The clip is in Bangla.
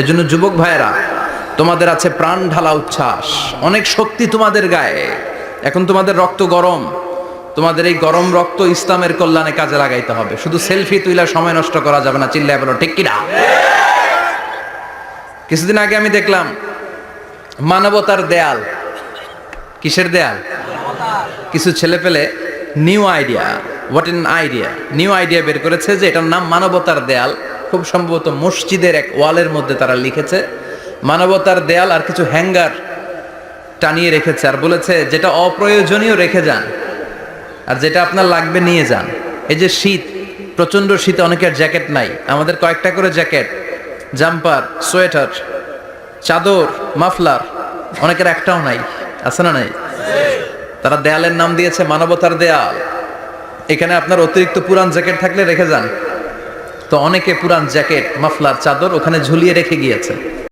এজন্য যুবক ভাইয়েরা, তোমাদের আছে প্রাণ ঢালা উচ্ছ্বাস, অনেক শক্তি তোমাদের গায়ে। এখন তোমাদের রক্ত গরম, তোমাদের এই গরম রক্ত ইসলামের কল্যাণে কাজে লাগাইতে হবে। শুধু সেলফি তুইলা সময় নষ্ট করা যাবে না, চিল্লায় বলো, ঠিক কিনা? কিছুদিন আগে আমি দেখলাম, মানবতার দেয়াল। কিসের দেয়াল? কিছু ছেলে পেলে new idea what an idea new idea বের করেছে যে এটার নাম মানবতার দেয়াল। খুব সম্ভবত মসজিদের এক ওয়ালের মধ্যে তারা লিখেছে। মানবতার দেয়াল আর কিছু হ্যাঙ্গার টানিয়ে রেখেছে আর বলেছে, যেটা অপ্রয়োজনীয় রেখে যান আর যেটা আপনার লাগবে নিয়ে যান। এই যে শীত প্রচণ্ড শীতে অনেকের জ্যাকেট নাই। আমাদের কয়েকটা করে জ্যাকেট, জাম্পার, সোয়েটার, চাদর, মাফলার, অনেকের একটাও নাই। আছে না নাই? তারা দেয়ালের নাম দিয়েছে মানবতার দেয়াল। এখানে আপনার অতিরিক্ত পুরান জ্যাকেট থাকলে রেখে যান। তো অনেকে পুরান জ্যাকেট, মাফলার, চাদর ওখানে ঝুলিয়ে রেখে গিয়েছে।